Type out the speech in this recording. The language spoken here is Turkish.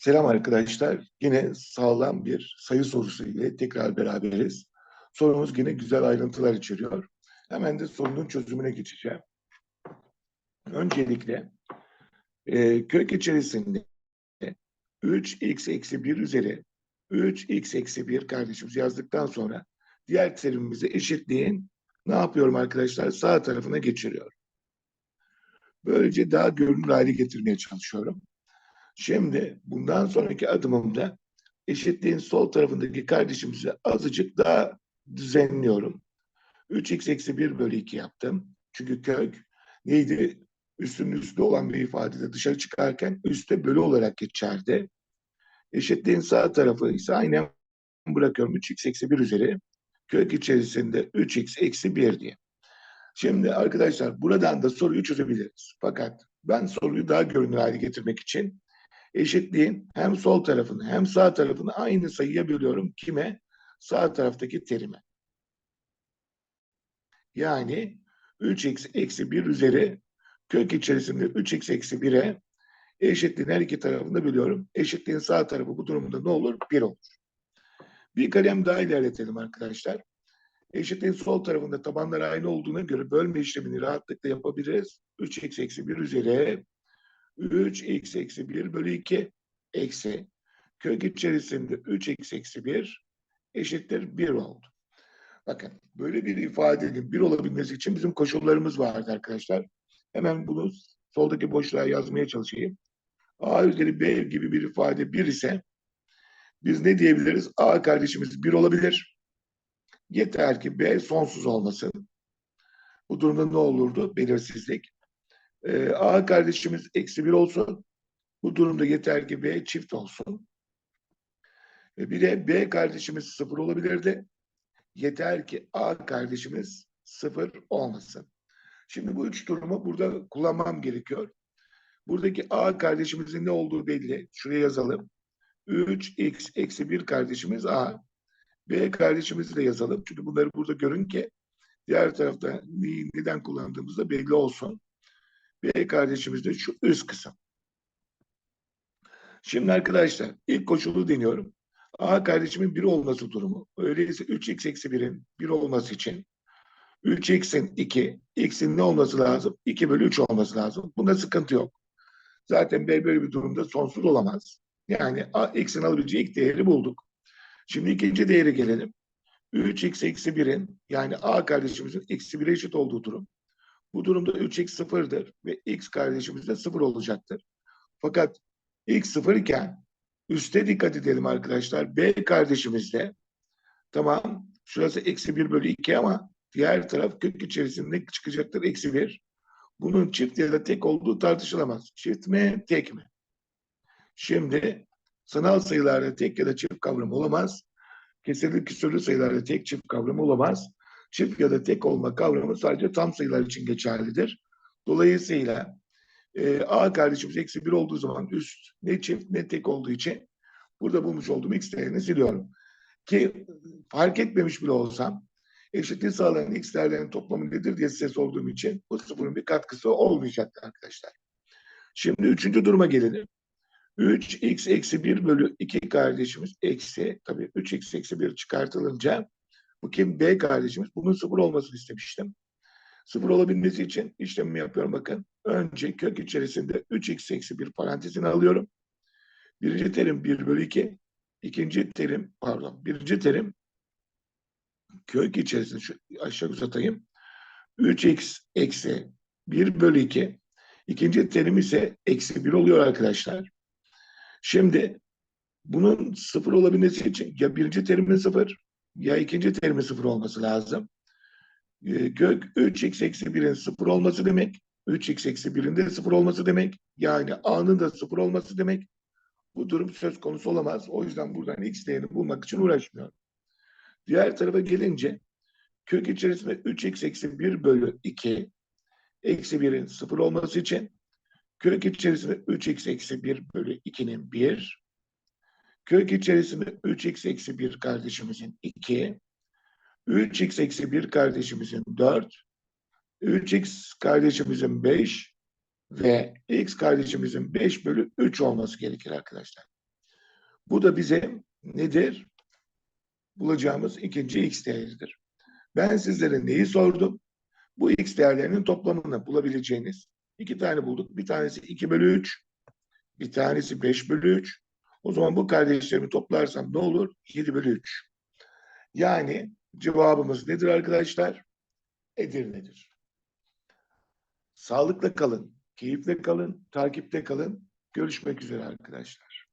Selam arkadaşlar. Yine sağlam bir sayı sorusu ile tekrar beraberiz. Sorumuz yine güzel ayrıntılar içeriyor. Hemen de sorunun çözümüne geçeceğim. Öncelikle e, kök içerisinde 3x eksi 1 üzeri 3x eksi 1 kardeşimiz yazdıktan sonra diğer terimimizi eşitleyin. Ne yapıyorum arkadaşlar? Sağ tarafına geçiriyorum. Böylece daha görünür hale getirmeye çalışıyorum. Şimdi bundan sonraki adımımda eşitliğin sol tarafındaki kardeşimizi azıcık daha düzenliyorum. 3x eksi 1 bölü 2 yaptım. Çünkü kök neydi? Üstünün üstü olan bir ifadede dışarı çıkarken üste bölü olarak geçerdi. Eşitliğin sağ tarafı ise aynen bırakıyorum. 3x eksi 1 üzeri kök içerisinde 3x eksi 1 diye. Şimdi arkadaşlar buradan da soruyu çözebiliriz. Fakat ben soruyu daha görünür hale getirmek için eşitliğin hem sol tarafını hem sağ tarafını aynı sayıya bölüyorum. Kime? Sağ taraftaki terime. Yani 3x eksi 1 üzeri kök içerisinde 3x eksi 1'e eşitliğin her iki tarafını bölüyorum. Eşitliğin sağ tarafı bu durumda ne olur? 1 olur. Bir kalem daha ilerletelim arkadaşlar. Eşitliğin sol tarafında tabanlar aynı olduğuna göre bölme işlemini rahatlıkla yapabiliriz. 3x eksi 1 üzeri 3x eksi 1 bölü 2 eksi kök içerisinde 3x eksi 1 eşittir 1 oldu. Bakın böyle bir ifadenin 1 olabilmesi için bizim koşullarımız vardı arkadaşlar. Hemen bunu soldaki boşluğa yazmaya çalışayım. A üzeri B gibi bir ifade 1 ise biz ne diyebiliriz? A kardeşimiz 1 olabilir. Yeter ki B sonsuz olmasın. Bu durumda ne olurdu? Belirsizlik. Ee, A kardeşimiz eksi 1 olsun. Bu durumda yeter ki B çift olsun. E bir de B kardeşimiz 0 olabilirdi. Yeter ki A kardeşimiz 0 olmasın. Şimdi bu üç durumu burada kullanmam gerekiyor. Buradaki A kardeşimizin ne olduğu belli. Şuraya yazalım. 3x eksi 1 kardeşimiz A. B kardeşimizi de yazalım. Çünkü bunları burada görün ki diğer tarafta neden kullandığımız da belli olsun. B kardeşimiz de şu üst kısım. Şimdi arkadaşlar ilk koşulu deniyorum. A kardeşimin 1 olması durumu. Öyleyse 3x eksi 1'in 1 olması için 3x'in 2, x'in ne olması lazım? 2 bölü 3 olması lazım. Bunda sıkıntı yok. Zaten B böyle bir durumda sonsuz olamaz. Yani x'in alabileceği ilk değeri bulduk. Şimdi ikinci değere gelelim. 3x eksi 1'in yani A kardeşimizin eksi 1'e eşit olduğu durum. Bu durumda 3x sıfırdır ve x kardeşimiz de sıfır olacaktır. Fakat x sıfır iken üste dikkat edelim arkadaşlar. B kardeşimiz de tamam şurası eksi 1 bölü 2 ama diğer taraf kök içerisinde çıkacaktır eksi 1. Bunun çift ya da tek olduğu tartışılamaz. Çift mi tek mi? Şimdi sanal sayılarda tek ya da çift kavramı olamaz. Kesirli küsurlu sayılarda tek çift kavramı olamaz. Çift ya da tek olma kavramı sadece tam sayılar için geçerlidir. Dolayısıyla e, A kardeşimiz eksi 1 olduğu zaman üst ne çift ne tek olduğu için burada bulmuş olduğum x değerini siliyorum. Ki fark etmemiş bile olsam eşitliği sağlayan x değerlerinin toplamı nedir diye size sorduğum için bu sıfırın bir katkısı olmayacaktır arkadaşlar. Şimdi üçüncü duruma gelelim. 3x eksi 1 bölü 2 kardeşimiz eksi tabii 3x eksi 1 çıkartılınca bu kim? B kardeşimiz. Bunun sıfır olmasını istemiştim. Sıfır olabilmesi için işlemimi yapıyorum bakın. Önce kök içerisinde 3x eksi 1 parantezini alıyorum. Birinci terim 1 bölü 2. İkinci terim pardon birinci terim kök içerisinde şu aşağı uzatayım. 3x eksi 1 bölü 2. İkinci terim ise eksi 1 oluyor arkadaşlar. Şimdi bunun sıfır olabilmesi için ya birinci terimin sıfır ya ikinci terimin sıfır olması lazım. E, kök 3x eksi 1'in sıfır olması demek. 3x eksi 1'in de sıfır olması demek. Yani a'nın da sıfır olması demek. Bu durum söz konusu olamaz. O yüzden buradan x değerini bulmak için uğraşmıyorum. Diğer tarafa gelince kök içerisinde 3x eksi 1 bölü 2 eksi 1'in sıfır olması için kök içerisinde 3x eksi 1 bölü 2'nin 1 kök içerisinde 3x eksi 1 kardeşimizin 2 3x eksi 1 kardeşimizin 4 3x kardeşimizin 5 ve x kardeşimizin 5 bölü 3 olması gerekir arkadaşlar. Bu da bize nedir? Bulacağımız ikinci x değeridir. Ben sizlere neyi sordum? Bu x değerlerinin toplamını bulabileceğiniz iki tane bulduk. Bir tanesi 2 bölü 3, bir tanesi 5 bölü 3. O zaman bu kardeşlerimi toplarsam ne olur? 7 bölü 3. Yani cevabımız nedir arkadaşlar? Edirne'dir. Sağlıkla kalın, keyifle kalın, takipte kalın. Görüşmek üzere arkadaşlar.